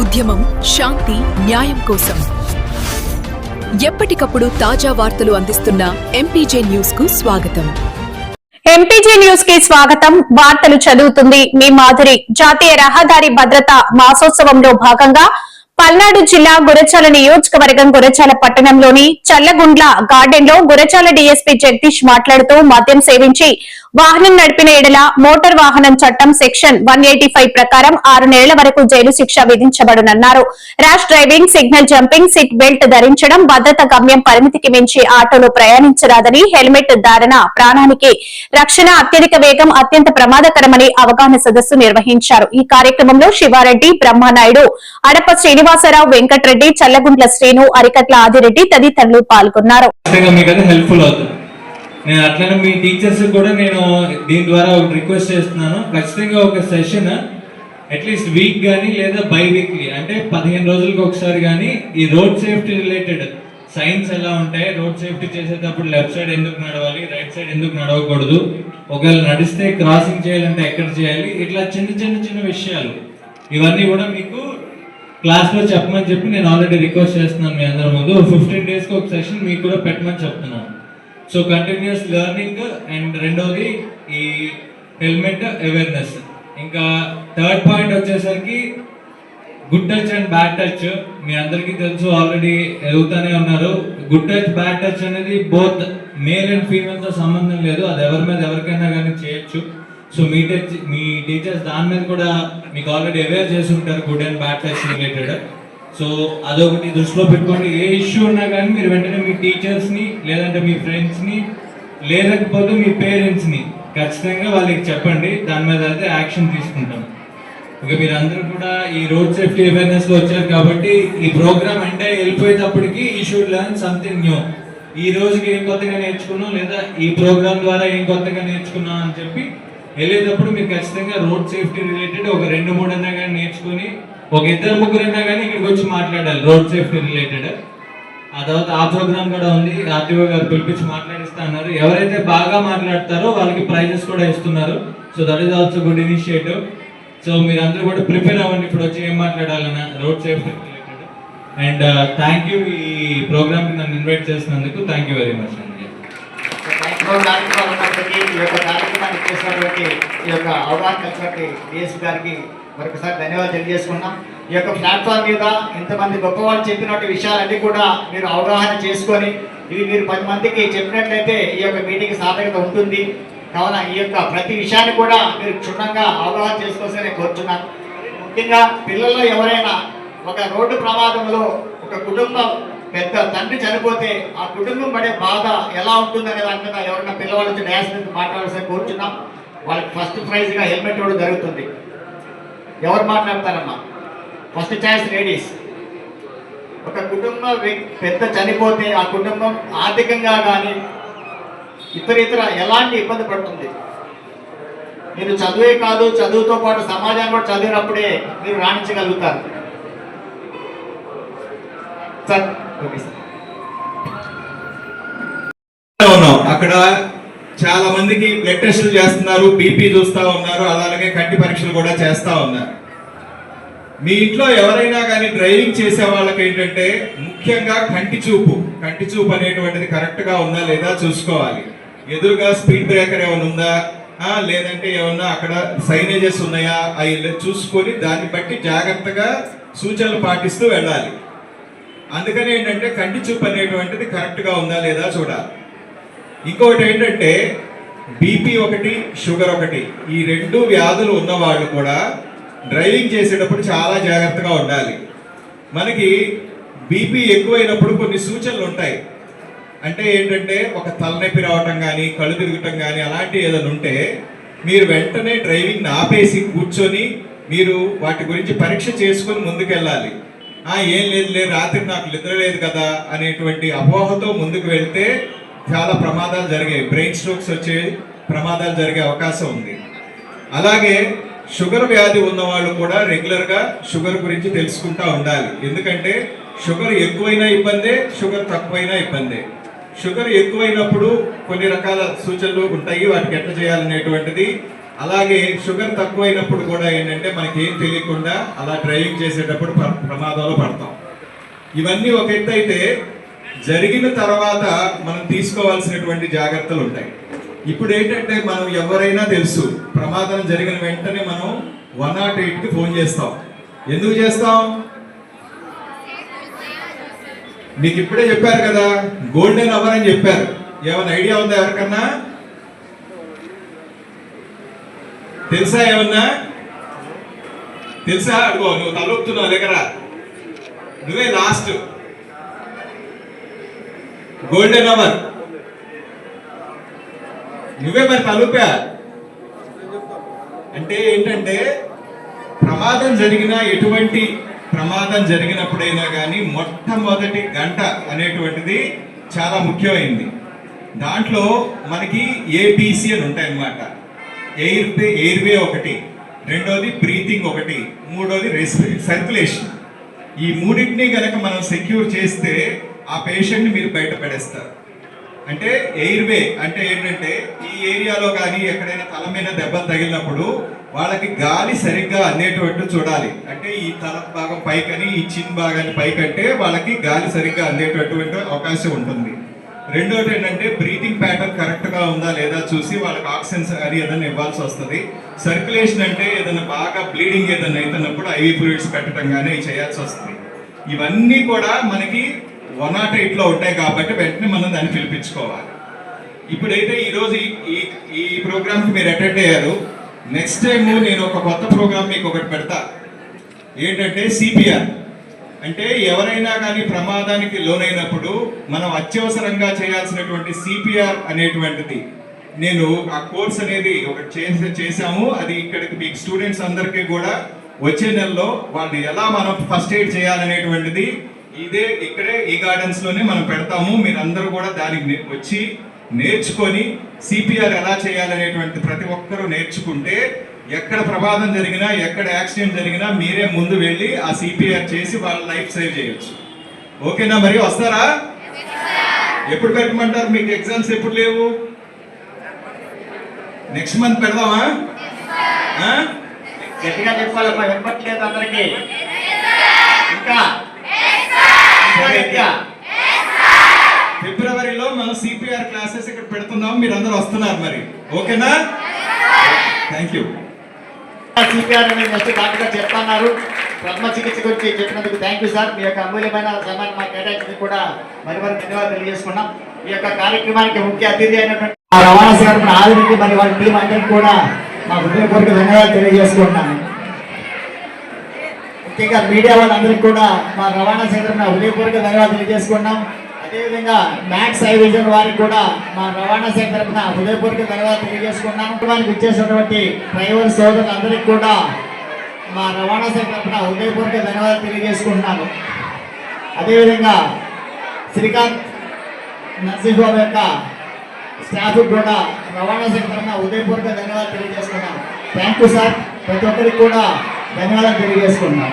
ఉద్యమం శాంతి న్యాయం కోసం. ఎప్పటికప్పుడు తాజా వార్తలు అందిస్తున్న ఎంపీజే న్యూస్కు స్వాగతం. ఎంపీజీ న్యూస్కి స్వాగతం. వార్తలు చదువుతుంది మీ మాధురి. జాతీయ రహదారి భద్రత మాసోత్సవంలో భాగంగా పల్నాడు జిల్లా గురచాల నియోజకవర్గం గురచాల పట్టణంలోని చల్లగుండ్ల గార్డెన్లో గురచాల డీఎస్పీ జగదీష్ మాట్లాడుతూ మద్యం సేవించి వాహనం నడిపిన ఎడల మోటార్ వాహనం చట్టం సెక్షన్ వన్ ప్రకారం ఆరు నెలల వరకు జైలు శిక్ష విధించబడునన్నారు. Rash driving signal jumping seat belt ధరించడం భద్రత గమ్యం పరిమితికి మించి ఆటోలో ప్రయాణించరాదని హెల్మెట్ ధారణ ప్రాణానికి రక్షణ అత్యధిక వేగం అత్యంత ప్రమాదకరమని అవగాహన సదస్సు నిర్వహించారు. ఈ కార్యక్రమంలో శివారెడ్డి బ్రహ్మానాయుడు అడప శ్రీనివాసరావు వెంకటరెడ్డి చల్లగుంట్ల శ్రీను అరికట్ల ఆదిరెడ్డి తదితరులు పాల్గొన్నారు. మీకు అది హెల్ప్ఫుల్ నేను అట్లనే మీ టీచర్స్ కూడా నేను దీని ద్వారా ఒక రిక్వెస్ట్ చేస్తున్నాను. ఖచ్చితంగా ఒక సెషన్ అట్లీస్ట్ వీక్ కానీ లేదా బై వీక్లీ అంటే పదిహేను రోజులకు ఒకసారి కానీ ఈ రోడ్ సేఫ్టీ రిలేటెడ్ సైన్స్ ఎలా ఉంటాయి రోడ్ సేఫ్టీ చేసేటప్పుడు లెఫ్ట్ సైడ్ ఎందుకు నడవాలి రైట్ సైడ్ ఎందుకు నడవకూడదు ఒకవేళ నడిస్తే క్రాసింగ్ చేయాలంటే ఎక్కడ చేయాలి ఇట్లా చిన్న చిన్న చిన్న విషయాలు. ఇవన్నీ కూడా మీకు క్లాస్లో చెప్పమని చెప్పి నేను ఆల్రెడీ రిక్వెస్ట్ చేస్తున్నాను మీ అందరి ముందు. ఫిఫ్టీన్ డేస్కి ఒక సెషన్ మీకు కూడా పెట్టమని చెప్తున్నాను. సో కంటిన్యూస్ లెర్నింగ్ అండ్ రెండోది ఈ హెల్మెట్ అవేర్నెస్ ఇంకా థర్డ్ పాయింట్ వచ్చేసరికి good touch and bad touch మీ అందరికీ తెలుసు ఆల్రెడీ ఎదుగుతూనే ఉన్నారు. గుడ్ టచ్ బ్యాడ్ టచ్ అనేది బోత్ మేల్ అండ్ ఫీమేల్తో సంబంధం లేదు. అది ఎవరి మీద ఎవరికైనా కానీ చేయొచ్చు. సో మీ టచ్ మీ టీచర్స్ దాని మీద కూడా మీకు ఆల్రెడీ అవేర్ చేసి ఉంటారు good and bad touch related so అదొకటి దృష్టిలో పెట్టుకోండి. ఏ ఇష్యూ ఉన్నా కానీ మీరు వెంటనే మీ టీచర్స్ని లేదంటే మీ ఫ్రెండ్స్ని లేకపోతే మీ పేరెంట్స్ని ఖచ్చితంగా వాళ్ళకి చెప్పండి. దాని మీద అయితే యాక్షన్ తీసుకుంటాం. ఇక మీరు అందరూ కూడా ఈ రోడ్ సేఫ్టీ అవేర్నెస్లో వచ్చారు కాబట్టి ఈ ప్రోగ్రామ్ అంటే వెళ్ళిపోయేటప్పటికి ఈ షుడ్ లెర్న్ సంథింగ్ న్యూ ఈ రోజుకి ఏం కొత్తగా నేర్చుకున్నాం లేదా ఈ ప్రోగ్రామ్ ద్వారా ఏం కొత్తగా నేర్చుకున్నాం అని చెప్పి వెళ్ళేటప్పుడు మీరు ఖచ్చితంగా రోడ్ సేఫ్టీ రిలేటెడ్ ఒక రెండు మూడు అన్నా కానీ నేర్చుకుని ఒక ఇద్దరు ముగ్గురు అన్నా కానీ ఇక్కడికి వచ్చి మాట్లాడాలి రోడ్ సేఫ్టీ రిలేటెడ్ ఆ తర్వాత ఆ ప్రోగ్రామ్ కూడా ఉంది. ఆర్టీఓ గారు పిలిపించి మాట్లాడిస్తా అన్నారు. ఎవరైతే బాగా మాట్లాడతారో వాళ్ళకి ప్రైజెస్ కూడా ఇస్తున్నారు. So that is also good initiative so మీరు అందరూ కూడా ప్రిపేర్ అవ్వండి. ఇప్పుడు వచ్చి ఏం మాట్లాడాలన్నా road safety related and thank you ఈ ప్రోగ్రామ్కి నన్ను ఇన్వైట్ చేసినందుకు. థ్యాంక్ యూ వెరీ మచ్ అండి ఎన్నో కార్యక్రమాలు ఉన్నప్పటికీ ఈ యొక్క కార్యక్రమాన్ని చేసినటువంటి ఈ యొక్క అవగాహన కలిసినటువంటి డిఎస్పీ గారికి మరొకసారి ధన్యవాదాలు తెలియజేసుకున్నాం ఈ యొక్క ప్లాట్ఫామ్ మీద ఇంతమంది గొప్పవాళ్ళు చెప్పినటువంటి విషయాలన్నీ కూడా మీరు అవగాహన చేసుకొని ఇవి మీరు పది మందికి చెప్పినట్లయితే ఈ యొక్క మీటింగ్ సార్థకత ఉంటుంది. కావున ఈ యొక్క ప్రతి విషయాన్ని కూడా మీరు క్షుణ్ణంగా అవగాహన చేసుకోవాల్సి కోరుతున్నాను ముఖ్యంగా పిల్లల్లో ఎవరైనా ఒక రోడ్డు ప్రమాదంలో ఒక కుటుంబం పెద్ద తండ్రి చనిపోతే ఆ కుటుంబం పడే బాధ ఎలా ఉంటుందనే దాని మీద ఎవరైనా పిల్లవాళ్ళు వచ్చి డ్యాన్స్ మీద మాట్లాడాల్సిన కోరుచున్నాం. వాళ్ళకి ఫస్ట్ ప్రైజ్గా హెల్మెట్ ఇవ్వడం జరుగుతుంది ఎవరు మాట్లాడతారమ్మా? First choice ladies. ఒక కుటుంబ పెద్ద చనిపోతే ఆ కుటుంబం ఆర్థికంగా కానీ ఇతర ఇతర ఎలాంటి ఇబ్బంది పడుతుంది? మీరు చదువే కాదు చదువుతో పాటు సమాజాన్ని కూడా చదివినప్పుడే మీరు రాణించగలుగుతారు. సార్ ఓకే సార్ ఉన్నాం. అక్కడ చాలా మందికి బ్లడ్ టెస్టులు చేస్తున్నారు బీపీ చూస్తూ ఉన్నారు అలాగే కంటి పరీక్షలు కూడా చేస్తూ ఉన్నారు. మీ ఇంట్లో ఎవరైనా కానీ డ్రైవింగ్ చేసే వాళ్ళకి ఏంటంటే ముఖ్యంగా కంటి చూపు కంటి చూపు అనేటువంటిది కరెక్ట్గా ఉందా లేదా చూసుకోవాలి. ఎదురుగా స్పీడ్ బ్రేకర్ ఏమైనా ఉందా? లేదంటే ఏమన్నా అక్కడ సైనేజెస్ ఉన్నాయా? అవి చూసుకొని దాన్ని బట్టి జాగ్రత్తగా సూచనలు పాటిస్తూ వెళ్ళాలి. అందుకని ఏంటంటే కంటి చూపు అనేటువంటిది కరెక్ట్గా ఉందా లేదా చూడాలి. ఇంకొకటి ఏంటంటే బీపీ ఒకటి షుగర్ ఒకటి ఈ రెండు వ్యాధులు ఉన్నవాళ్ళు కూడా డ్రైవింగ్ చేసేటప్పుడు చాలా జాగ్రత్తగా ఉండాలి. మనకి బీపీ ఎక్కువైనప్పుడు కొన్ని సూచనలు ఉంటాయి. అంటే ఏంటంటే ఒక తలనొప్పి రావటం కానీ కళ్ళు తిరగటం కానీ అలాంటి ఏదైనా ఉంటే మీరు వెంటనే డ్రైవింగ్ ఆపేసి కూర్చొని మీరు వాటి గురించి పరీక్ష చేసుకొని ముందుకెళ్ళాలి. ఏం లేదు లేదు రాత్రి నాకు నిద్ర లేదు కదా అనేటువంటి అపోహతో ముందుకు వెళ్తే చాలా ప్రమాదాలు జరిగాయి. బ్రెయిన్ స్ట్రోక్స్ వచ్చే ప్రమాదాలు జరిగే అవకాశం ఉంది. అలాగే షుగర్ వ్యాధి ఉన్న వాళ్ళు కూడా రెగ్యులర్గా షుగర్ గురించి తెలుసుకుంటా ఉండాలి. ఎందుకంటే షుగర్ ఎక్కువైనా ఇబ్బందే షుగర్ తక్కువైనా ఇబ్బందే. షుగర్ ఎక్కువైనప్పుడు కొన్ని రకాల సూచనలు ఉంటాయి వాటికి ఎట్లా చేయాలనేటువంటిది అలాగే షుగర్ తక్కువైనప్పుడు కూడా ఏంటంటే మనకి ఏం తెలియకుండా అలా డ్రైవింగ్ చేసేటప్పుడు ప్రమాదాలు పడతాం. ఇవన్నీ ఒక ఎత్తు అయితే జరిగిన తర్వాత మనం తీసుకోవాల్సినటువంటి జాగ్రత్తలు ఉంటాయి. ఇప్పుడు ఏంటంటే మనం ఎవరైనా తెలుసు ప్రమాదం జరిగిన వెంటనే మనం వన్ నాట్ ఎయిట్కి ఫోన్ చేస్తాం. ఎందుకు చేస్తాం? మీకు ఇప్పుడే చెప్పారు కదా గోల్డెన్ అవర్ అని చెప్పారు. ఏమైనా ఐడియా ఉందా ఎవరికన్నా? తెలుసా ఏమన్నా? తెలుసా? అడుగో నువ్వు తలొప్పుతున్నావు దగ్గర. నువ్వే లాస్ట్ గోల్డెన్ అవర్ నువ్వే మరి తలుపా అంటే ఏంటంటే ప్రమాదం జరిగినా ఎటువంటి ప్రమాదం జరిగినప్పుడైనా కానీ మొట్టమొదటి గంట అనేటువంటిది చాలా ముఖ్యమైంది. దాంట్లో మనకి ఏబిసి అని ఉంటాయి ఎయిర్ ఎయిర్వే ఒకటి రెండోది బ్రీతింగ్ ఒకటి మూడోది రెస్పి సర్క్యులేషన్. ఈ మూడింటిని కనుక మనం సెక్యూర్ చేస్తే ఆ పేషెంట్ని మీరు బయట పడేస్తారు. అంటే ఎయిర్వే అంటే ఏంటంటే ఈ ఏరియాలో కానీ ఎక్కడైనా తల మీద దెబ్బ తగిలినప్పుడు వాళ్ళకి గాలి సరిగ్గా అందేటట్టు చూడాలి. అంటే ఈ తల భాగం పైకని ఈ చిన్ భాగాన్ని పైకంటే వాళ్ళకి గాలి సరిగ్గా అందేటటువంటి అవకాశం ఉంటుంది. రెండోది ఏంటంటే బ్రీతింగ్ ప్యాటర్న్ కరెక్ట్గా ఉందా లేదా చూసి వాళ్ళకి ఆక్సిజన్ అది ఏదైనా ఇవ్వాల్సి వస్తుంది. సర్క్యులేషన్ అంటే ఏదైనా బాగా బ్లీడింగ్ ఏదైనా అవుతున్నప్పుడు ఐవి ఫ్లూయిడ్స్ పెట్టడం కానీ చేయాల్సి వస్తుంది. ఇవన్నీ కూడా మనకి వన్ నాట్ ఎయిట్లో ఉంటాయి కాబట్టి వెంటనే మనం దాన్ని పిలిపించుకోవాలి. ఇప్పుడైతే ఈరోజు ఈ ఈ- ప్రోగ్రామ్కి మీరు అటెండ్ అయ్యారు. నెక్స్ట్ టైము నేను ఒక కొత్త ప్రోగ్రామ్ మీకు ఒకటి పెడతా. ఏంటంటే సిపిఆర్ అంటే ఎవరైనా కానీ ప్రమాదానికి లోనైనప్పుడు మనం అత్యవసరంగా చేయాల్సినటువంటి సిపిఆర్ అనేటువంటిది. నేను ఆ కోర్స్ అనేది ఒకటి చేసి చేశాము. అది ఇక్కడికి మీకు స్టూడెంట్స్ అందరికీ కూడా వచ్చే నెలలో వాళ్ళు ఎలా మనం ఫస్ట్ ఎయిడ్ చేయాలనేటువంటిది ఇదే ఇక్కడే ఈ గార్డెన్స్లోనే మనం పెడతాము. మీరందరూ కూడా దానికి వచ్చి నేర్చుకొని సిపిఆర్ ఎలా చేయాలనేటువంటి ప్రతి ఒక్కరూ నేర్చుకుంటే ఎక్కడ ప్రమాదం జరిగినా ఎక్కడ యాక్సిడెంట్ జరిగినా మీరే ముందు వెళ్ళి ఆ సిపిఆర్ చేసి వాళ్ళ లైఫ్ సేవ్ చేయొచ్చు. ఓకేనా మరి? వస్తారా? ఎప్పుడు పెట్టమంటారు? మీకు ఎగ్జామ్స్ ఎప్పుడు లేవు? నెక్స్ట్ మంత్ పెడదామా? గట్టిగా చెప్పాలమ్మా వినపట్లేదు అందరికి. ఇంకా? ఫిబ్రవరిలో మనం సిపిఆర్ క్లాసెస్ ఇక్కడ పెడుతున్నాం. మీరు అందరూ వస్తున్నారు మరి. ఓకేనా? థ్యాంక్ యూ సిపిఆర్ అనేది నెక్స్ట్ డాక్టర్ చెప్తున్నారు. ప్రథమ చికిత్స గురించి చెప్పినందుకు థ్యాంక్ యూ సార్ మీ యొక్క అమూల్యమైన సమయాన్ని మాకు కేటాయించింది కూడా మరి మరి ధన్యవాదాలు తెలియజేసుకున్నాం. ఈ యొక్క కార్యక్రమానికి ముఖ్య అతిథి అయినటువంటి రవాణా శాఖ ఆదరించి మరి వాళ్ళ టీం అందరికీ కూడా మా హృదయపూర్వక ధన్యవాదాలు తెలియజేసుకుంటున్నాను ముఖ్యంగా మీడియా వాళ్ళందరికీ కూడా మా రవాణా శాఖ హృదయపూర్వక ధన్యవాదాలు తెలియజేసుకున్నాం అదేవిధంగా మ్యాక్స్ ఐ విజన్ వారికి కూడా మా రవాణా శాఖ తరఫున హృదయపూర్వక ధన్యవాదాలు తెలియజేసుకున్నాం కుటుంబానికి ఇచ్చేసినటువంటి డ్రైవర్ సోదరులందరికీ కూడా మా రవాణా శాఖ తరఫున హృదయపూర్వక ధన్యవాదాలు తెలియజేసుకుంటున్నాను. అదేవిధంగా శ్రీకాంత్ నరసింహబాబు యొక్క స్టాఫ్ కూడా రవాణా శాఖ తరఫున హృదయపూర్వక ధన్యవాదాలు తెలియజేసుకున్నాం థ్యాంక్ యూ సార్. ప్రతి ఒక్కరికి కూడా ధన్యవాదాలు తెలియజేసుకున్నాం